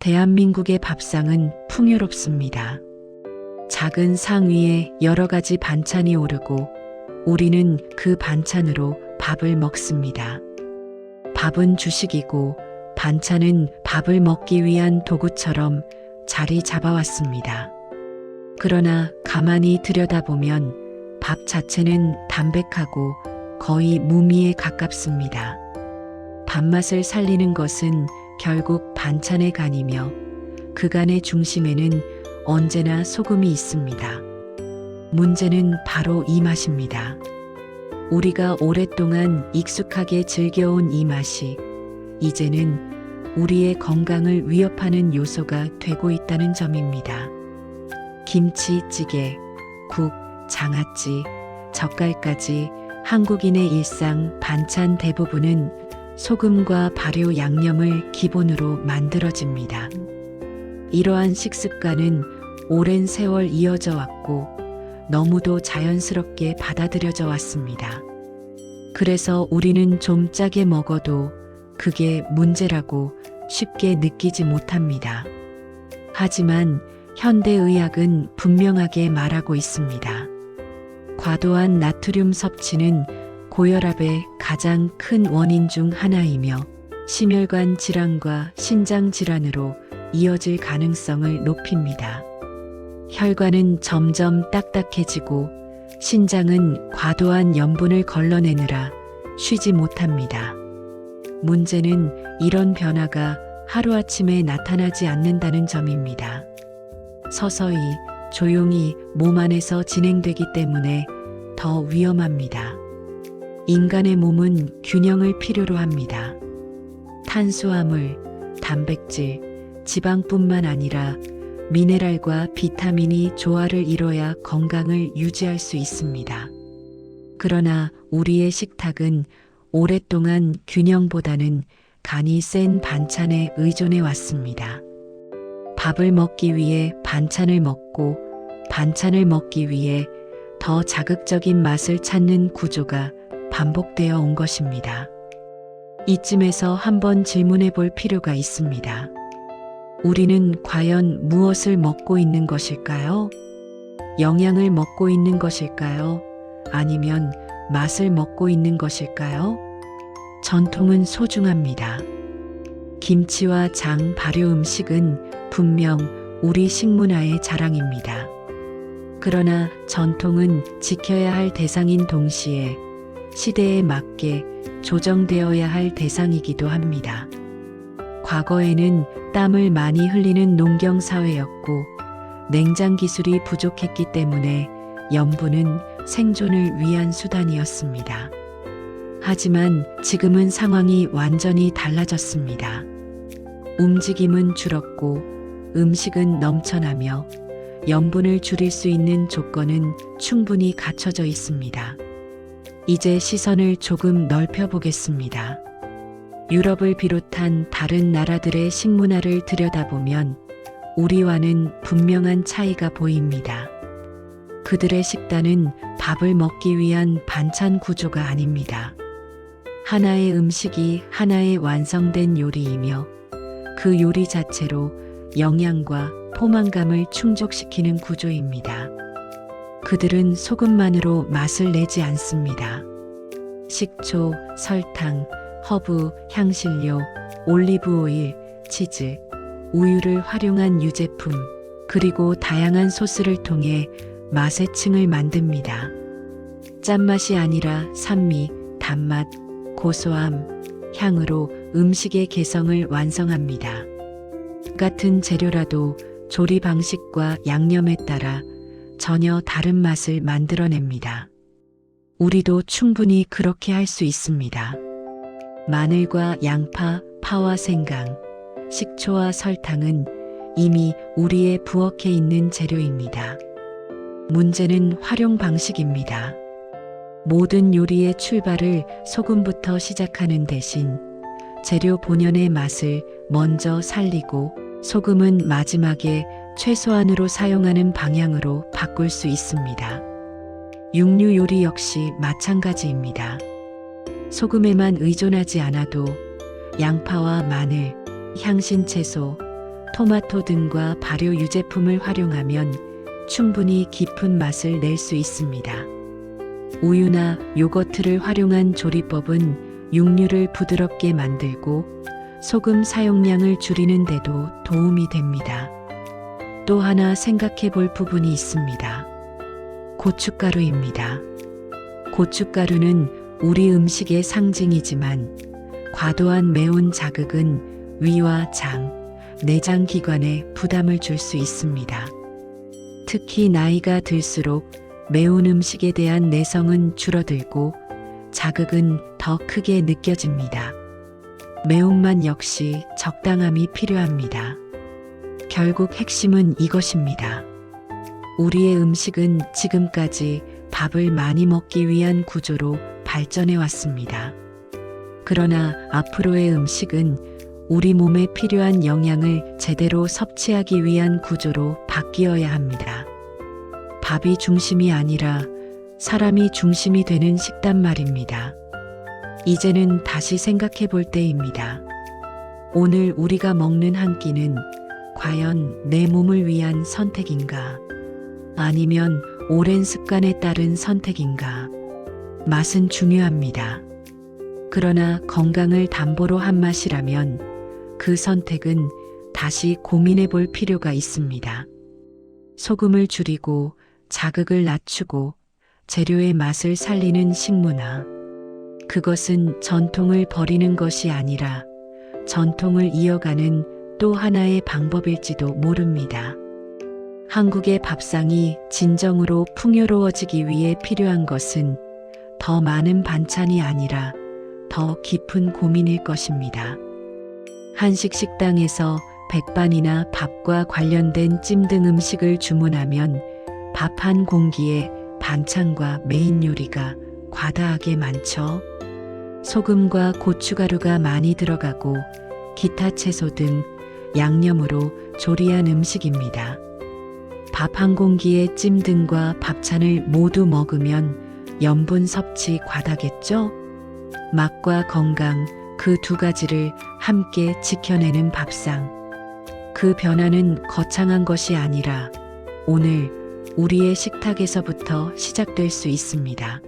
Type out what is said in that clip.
대한민국의 밥상은 풍요롭습니다. 작은 상 위에 여러 가지 반찬이 오르고 우리는 그 반찬으로 밥을 먹습니다. 밥은 주식이고 반찬은 밥을 먹기 위한 도구처럼 자리 잡아왔습니다. 그러나 가만히 들여다보면 밥 자체는 담백하고 거의 무미에 가깝습니다. 밥맛을 살리는 것은 결국 반찬의 간이며 그 간의 중심에는 언제나 소금이 있습니다. 문제는 바로 이 맛입니다. 우리가 오랫동안 익숙하게 즐겨온 이 맛이 이제는 우리의 건강을 위협하는 요소가 되고 있다는 점입니다. 김치찌개, 국, 장아찌, 젓갈까지 한국인의 일상 반찬 대부분은 소금과 발효 양념을 기본으로 만들어집니다. 이러한 식습관은 오랜 세월 이어져 왔고 너무도 자연스럽게 받아들여져 왔습니다. 그래서 우리는 좀 짜게 먹어도 그게 문제라고 쉽게 느끼지 못합니다. 하지만 현대의학은 분명하게 말하고 있습니다. 과도한 나트륨 섭취는 고혈압의 가장 큰 원인 중 하나이며 심혈관 질환과 신장 질환으로 이어질 가능성을 높입니다. 혈관은 점점 딱딱해지고 신장은 과도한 염분을 걸러내느라 쉬지 못합니다. 문제는 이런 변화가 하루아침에 나타나지 않는다는 점입니다. 서서히 조용히 몸 안에서 진행되기 때문에 더 위험합니다. 인간의 몸은 균형을 필요로 합니다. 탄수화물, 단백질, 지방뿐만 아니라 미네랄과 비타민이 조화를 이뤄야 건강을 유지할 수 있습니다. 그러나 우리의 식탁은 오랫동안 균형보다는 간이 센 반찬에 의존해 왔습니다. 밥을 먹기 위해 반찬을 먹고 반찬을 먹기 위해 더 자극적인 맛을 찾는 구조가 반복되어 온 것입니다. 이쯤에서 한번 질문해 볼 필요가 있습니다. 우리는 과연 무엇을 먹고 있는 것일까요? 영양을 먹고 있는 것일까요? 아니면 맛을 먹고 있는 것일까요? 전통은 소중합니다. 김치와 장 발효 음식은 분명 우리 식문화의 자랑입니다. 그러나 전통은 지켜야 할 대상인 동시에 시대에 맞게 조정되어야 할 대상이기도 합니다. 과거에는 땀을 많이 흘리는 농경 사회였고 냉장 기술이 부족했기 때문에 염분은 생존을 위한 수단이었습니다. 하지만 지금은 상황이 완전히 달라졌습니다. 움직임은 줄었고 음식은 넘쳐나며 염분을 줄일 수 있는 조건은 충분히 갖춰져 있습니다. 이제 시선을 조금 넓혀 보겠습니다. 유럽을 비롯한 다른 나라들의 식문화를 들여다보면 우리와는 분명한 차이가 보입니다. 그들의 식단은 밥을 먹기 위한 반찬 구조가 아닙니다. 하나의 음식이 하나의 완성된 요리이며 그 요리 자체로 영양과 포만감을 충족시키는 구조입니다. 그들은 소금만으로 맛을 내지 않습니다. 식초, 설탕, 허브, 향신료, 올리브 오일, 치즈, 우유를 활용한 유제품, 그리고 다양한 소스를 통해 맛의 층을 만듭니다. 짠맛이 아니라 산미, 단맛, 고소함, 향으로 음식의 개성을 완성합니다. 같은 재료라도 조리 방식과 양념에 따라 전혀 다른 맛을 만들어냅니다. 우리도 충분히 그렇게 할 수 있습니다. 마늘과 양파, 파와 생강, 식초와 설탕은 이미 우리의 부엌에 있는 재료입니다. 문제는 활용 방식입니다. 모든 요리의 출발을 소금부터 시작하는 대신 재료 본연의 맛을 먼저 살리고 소금은 마지막에 최소한으로 사용하는 방향으로 바꿀 수 있습니다. 육류 요리 역시 마찬가지입니다. 소금에만 의존하지 않아도 양파와 마늘, 향신 채소, 토마토 등과 발효 유제품을 활용하면 충분히 깊은 맛을 낼 수 있습니다. 우유나 요거트를 활용한 조리법은 육류를 부드럽게 만들고 소금 사용량을 줄이는 데도 도움이 됩니다. 또 하나 생각해 볼 부분이 있습니다. 고춧가루입니다. 고춧가루는 우리 음식의 상징이지만 과도한 매운 자극은 위와 장, 내장 기관에 부담을 줄 수 있습니다. 특히 나이가 들수록 매운 음식에 대한 내성은 줄어들고 자극은 더 크게 느껴집니다. 매운맛 역시 적당함이 필요합니다. 결국 핵심은 이것입니다. 우리의 음식은 지금까지 밥을 많이 먹기 위한 구조로 발전해 왔습니다. 그러나 앞으로의 음식은 우리 몸에 필요한 영양을 제대로 섭취하기 위한 구조로 바뀌어야 합니다. 밥이 중심이 아니라 사람이 중심이 되는 식단 말입니다. 이제는 다시 생각해 볼 때입니다. 오늘 우리가 먹는 한 끼는 과연 내 몸을 위한 선택인가? 아니면 오랜 습관에 따른 선택인가? 맛은 중요합니다. 그러나 건강을 담보로 한 맛이라면 그 선택은 다시 고민해 볼 필요가 있습니다. 소금을 줄이고 자극을 낮추고 재료의 맛을 살리는 식문화. 그것은 전통을 버리는 것이 아니라 전통을 이어가는 또 하나의 방법일지도 모릅니다. 한국의 밥상이 진정으로 풍요로워지기 위해 필요한 것은 더 많은 반찬이 아니라 더 깊은 고민일 것입니다. 한식 식당에서 백반이나 밥과 관련된 찜 등 음식을 주문하면 밥 한 공기에 반찬과 메인 요리가 과다하게 많죠. 소금과 고춧가루가 많이 들어가고 기타 채소 등 양념으로 조리한 음식입니다. 밥 한 공기에 찜 등과 밥찬을 모두 먹으면 염분 섭취 과다겠죠? 맛과 건강 그 두 가지를 함께 지켜내는 밥상. 그 변화는 거창한 것이 아니라 오늘 우리의 식탁에서부터 시작될 수 있습니다.